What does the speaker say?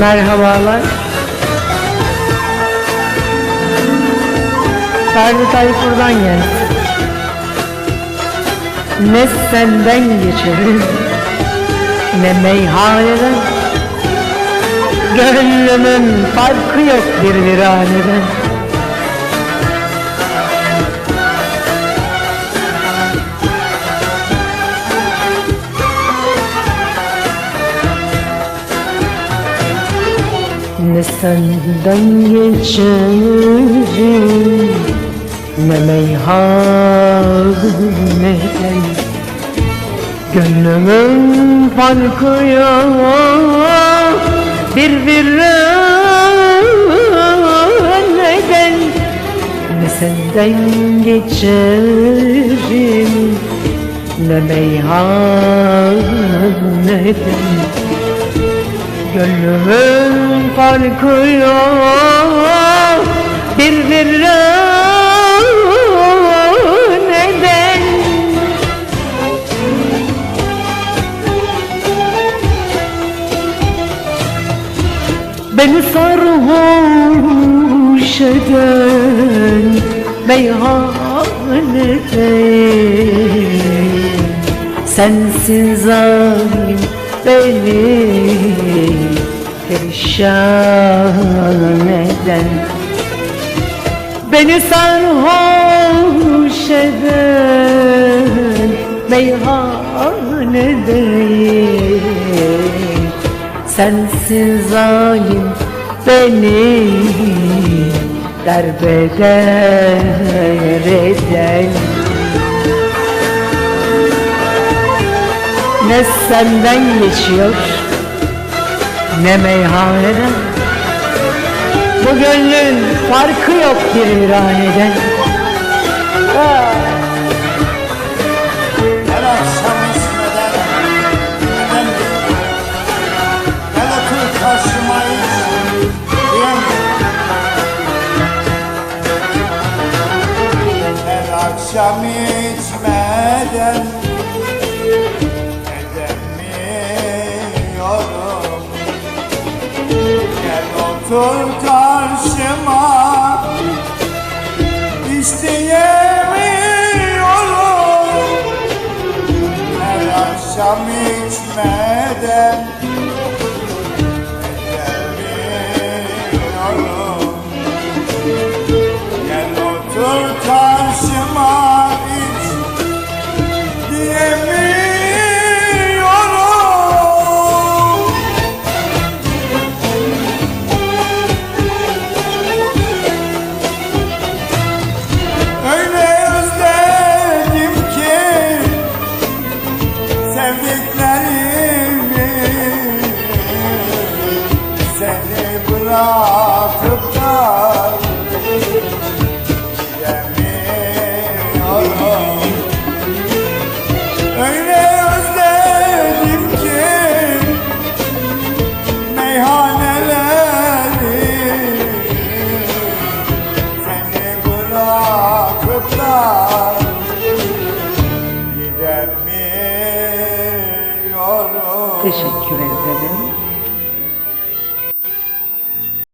Merhabalar. Ferdi Tayfur'dan geldi. Ne senden geçerim, ne meyhaneden. Gönlümün farkı yok bir viraneden. Ne senden geçerim. Ne meyhaneden Gönlümün farkı yok Bir neden Ne senden geçerim. Ne meyhaneden Gönlümün farkı yok. Bir bir neden Beni sarhoş eden meyhanede Sensiz zalim beni perişan eden. Beni sarhoş eden meyhanede Sensiz zalim beni derbeder eden Ne senden geçiyor ne meyhaneden Bu gönlün farkı yok bir viraneden Ah! Akşam içmeden otur karşıma. İsteyemiyorum her akşam içmeden bırakıp da Öyle özledim ki meyhaneleri seni bırakıp da gidemiyorum. Teşekkür ederim